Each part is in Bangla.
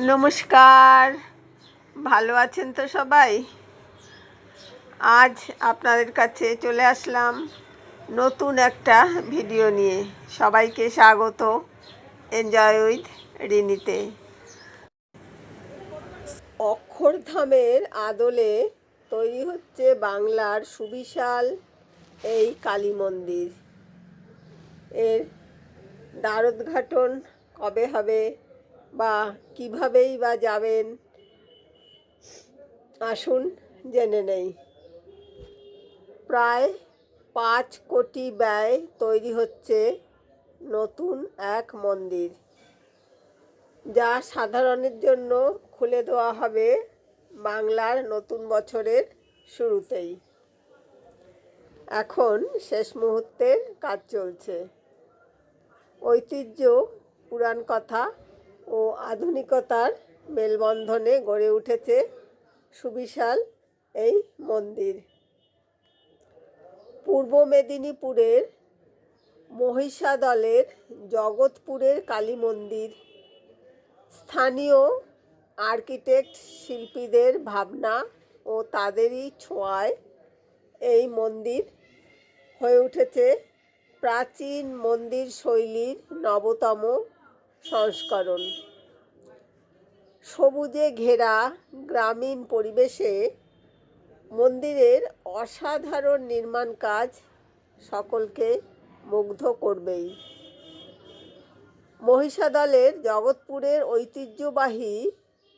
নমস্কার। ভালো আছেন তো সবাই? আজ আপনাদের কাছে চলে আসলাম নতুন একটা ভিডিও নিয়ে। সবাইকে স্বাগত। Enjoy with রিনিতে। অক্ষরধামের আদলে তৈরি হচ্ছে বাংলার সুবিশাল এই কালী মন্দির। এর দ্বারোদ্ঘাটন কবে হবে? বা কিভাবেই বা যাবেন? আসুন, জেনে নেই। প্রায় পাঁচ কোটি ব্যয় তৈরি হচ্ছে নতুন এক মন্দির, যা সাধারণের জন্য খুলে দেওয়া হবে বাংলার নতুন বছরের শুরুতেই। এখন শেষ মুহূর্তের কাজ চলছে। ঐতিহ্য, পুরাণ কথা ও আধুনিকতার মেলবন্ধনে গড়ে উঠেছে সুবিশাল এই মন্দির। পূর্ব মেদিনীপুরের মহিষাদলের জগৎপুরের কালী মন্দির। স্থানীয় আর্কিটেক্ট শিল্পীদের ভাবনা ও তাদেরই ছোঁয়ায় এই মন্দির হয়ে উঠেছে। প্রাচীন মন্দির শৈলীর নবতম সংস্করণ। সবুজে ঘেরা গ্রামীণ পরিবেশে মন্দিরের অসাধারণ নির্মাণ কাজ সকলকে মুগ্ধ করবেই। মহিষাদলের জগৎপুরের ঐতিহ্যবাহী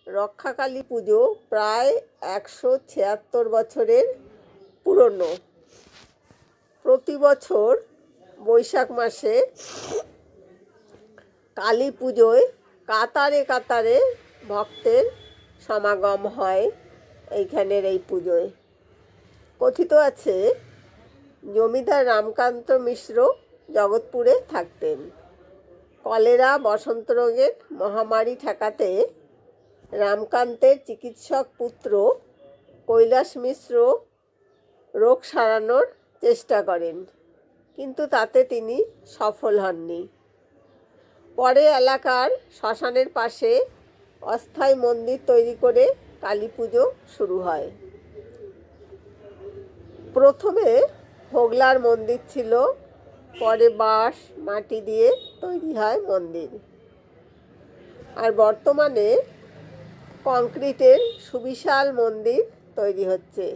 রক্ষাকালী পুজো প্রায় একশো ছিয়াত্তর বছরের পুরনো। প্রতি বছর বৈশাখ মাসে কালী পুজোয় কাতারে কাতারে ভক্তের সমাগম হয় এইখানের এই পুজোয়। কথিত আছে, জমিদার রামকান্ত মিশ্র জগৎপুরে থাকতেন। কলেরা বসন্ত রোগের মহামারী ঠেকাতে রামকান্তের চিকিৎসক পুত্র কৈলাস মিশ্র রোগ সারানোর চেষ্টা করেন, কিন্তু তাতে তিনি সফল হননি। পরে এলাকার শ্মশানের পাশে অস্থায়ী মন্দির তৈরি করে কালী পুজো শুরু হয়। প্রথমে হোগলার মন্দির ছিল, পরে বাঁশ, মাটি দিয়ে তৈরি হয় মন্দির। আর বর্তমানে কংক্রিটের সুবিশাল মন্দির তৈরি হচ্ছে।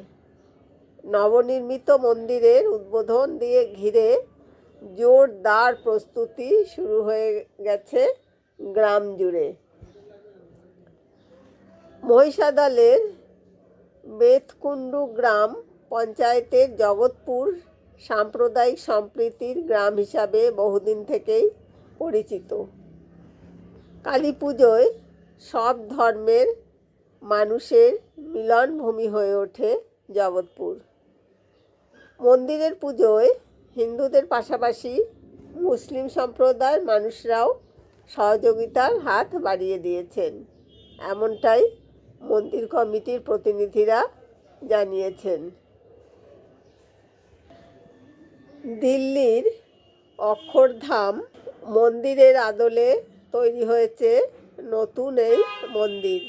নবনির্মিত মন্দিরের উদ্বোধন দিয়ে ঘিরে জোরদার প্রস্তুতি শুরু হয়ে গেছে গ্রাম জুড়ে। মহিষাদলের বেতকুণ্ডু গ্রাম পঞ্চায়েতের জগৎপুর সাম্প্রদায়িক সম্প্রীতির গ্রাম হিসাবে বহুদিন থেকেই পরিচিত। কালী পুজোয় সব ধর্মের মানুষের মিলনভূমি হয়ে ওঠে জগৎপুর। মন্দিরের পুজোয় হিন্দুদের পাশাপাশি মুসলিম সম্প্রদায়ের মানুষরাও সহযোগিতার হাত বাড়িয়ে দিয়েছেন। এমনটাই মন্দির কমিটির প্রতিনিধিরা জানিয়েছেন। দিল্লির অক্ষরধাম মন্দিরের আদলে তৈরি হয়েছে নতুন এই মন্দির।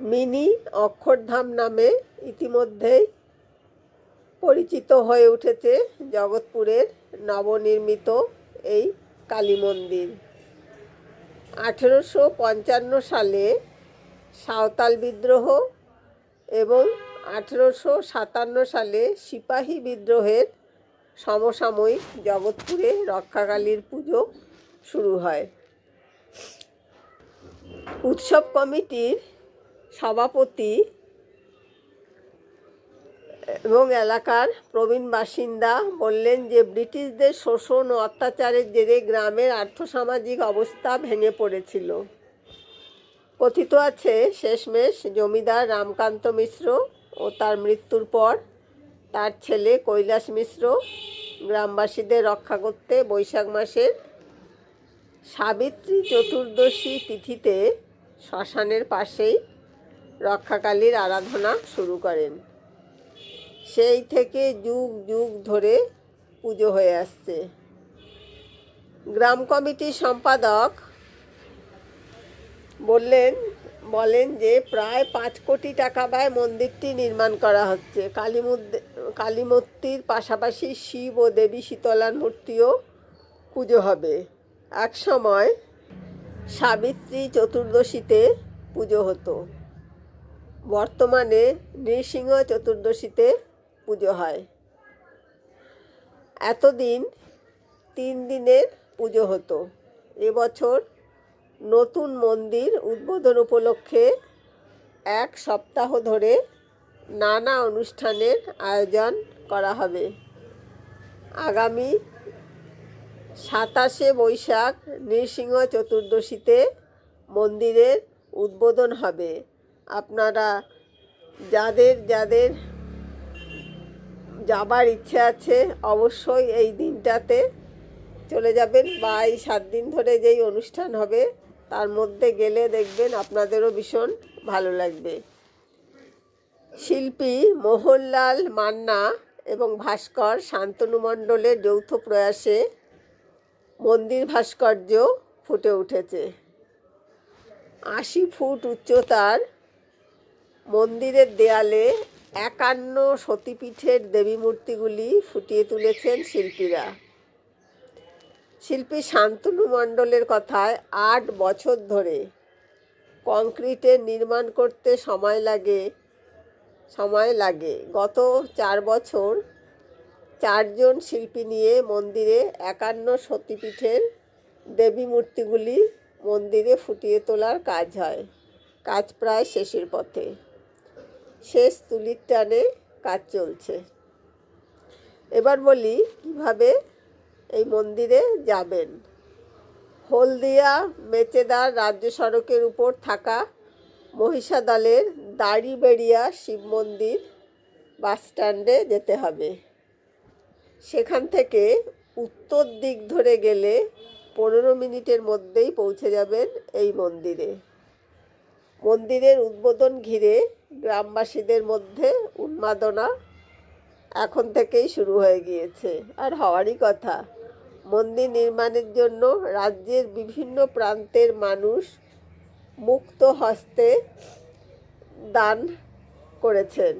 মিনি অক্ষরধাম নামে ইতিমধ্যেই পরিচিত হয়ে উঠেছে জগৎপুরের নবনির্মিত এই কালী মন্দির। আঠেরোশো পঞ্চান্ন সালে সাঁওতাল বিদ্রোহ এবং আঠেরোশো সাতান্ন সালে সিপাহী বিদ্রোহের সমসাময়িক জগৎপুরে রক্ষাকালীর পুজো শুরু হয়। উৎসব কমিটির সভাপতি এবং এলাকার প্রবীণ বাসিন্দা বললেন যে, ব্রিটিশদের শোষণ ও অত্যাচারের জেরে গ্রামের আর্থসামাজিক অবস্থা ভেঙে পড়েছিল। কথিত আছে, শেষমেশ জমিদার রামকান্ত মিশ্র ও তার মৃত্যুর পর তার ছেলে কৈলাস মিশ্র গ্রামবাসীদের রক্ষা করতে বৈশাখ মাসের সাবিত্রী চতুর্দশী তিথিতে শ্মশানের পাশেই রক্ষাকালীর আরাধনা শুরু করেন। সেই থেকে যুগ যুগ ধরে পুজো হয়ে আসছে। গ্রাম কমিটির সম্পাদক বললেন, বলেন যে প্রায় পাঁচ কোটি টাকা ব্যয় মন্দিরটি নির্মাণ করা হচ্ছে। কালী মুদ- কালী মূর্তির পাশাপাশি শিব ও দেবী শীতলার মূর্তিও পুজো হবে। এক সময় সাবিত্রী চতুর্দশীতে পুজো হতো। বর্তমানে নৃসিংহ চতুর্দশীতে পুজো হয়। এতদিন তিন দিনের পুজো হতো। এবছর নতুন মন্দির উদ্বোধন উপলক্ষে এক সপ্তাহ ধরে নানা অনুষ্ঠানের আয়োজন করা হবে। আগামী সাতাশে বৈশাখ নৃসিংহ চতুর্দশীতে মন্দিরের উদ্বোধন হবে। আপনারা যাদের যাদের যাবার ইচ্ছে আছে, অবশ্যই এই দিনটাতে চলে যাবেন বা এই সাত দিন ধরে যেই অনুষ্ঠান হবে, তার মধ্যে গেলে দেখবেন আপনাদেরও ভীষণ ভালো লাগবে। শিল্পী মোহনলাল মান্না এবং ভাস্কর শান্তনু মণ্ডলের যৌথ প্রয়াসে মন্দির ভাস্কর্য ফুটে উঠেছে। আশি ফুট উচ্চতার মন্দিরের দেয়ালে একান্ন সতীপীঠের দেবী মূর্তিগুলি ফুটিয়ে তুলেছেন শিল্পীরা। শিল্পী শান্তনু মণ্ডলের কথায় আট বছর ধরে কংক্রিটের নির্মাণ করতে সময় লাগে সময় লাগে। গত চার বছর চারজন শিল্পী নিয়ে মন্দিরে একান্ন সতীপীঠের দেবী মূর্তিগুলি মন্দিরে ফুটিয়ে তোলার কাজ হয়। কাজ প্রায় শেষের পথে। শেষ তুলির টানে কাজ চলছে। এবার বলি কীভাবে এই মন্দিরে যাবেন। হলদিয়া মেচেদার রাজ্য সড়কের উপর থাকা মহিষাদলের দাড়িবেড়িয়া শিব মন্দির বাস স্ট্যান্ডে যেতে হবে। সেখান থেকে উত্তর দিক ধরে গেলে পনেরো মিনিটের মধ্যেই পৌঁছে যাবেন এই মন্দিরে। মন্দিরের উদ্বোধন ঘিরে গ্রামবাসীদের মধ্যে উন্মাদনা এখন থেকেই শুরু হয়ে গিয়েছে। আর হওয়ারই কথা, মন্দির নির্মাণের জন্য রাজ্যের বিভিন্ন প্রান্তের মানুষ মুক্ত হস্তে দান করেছেন।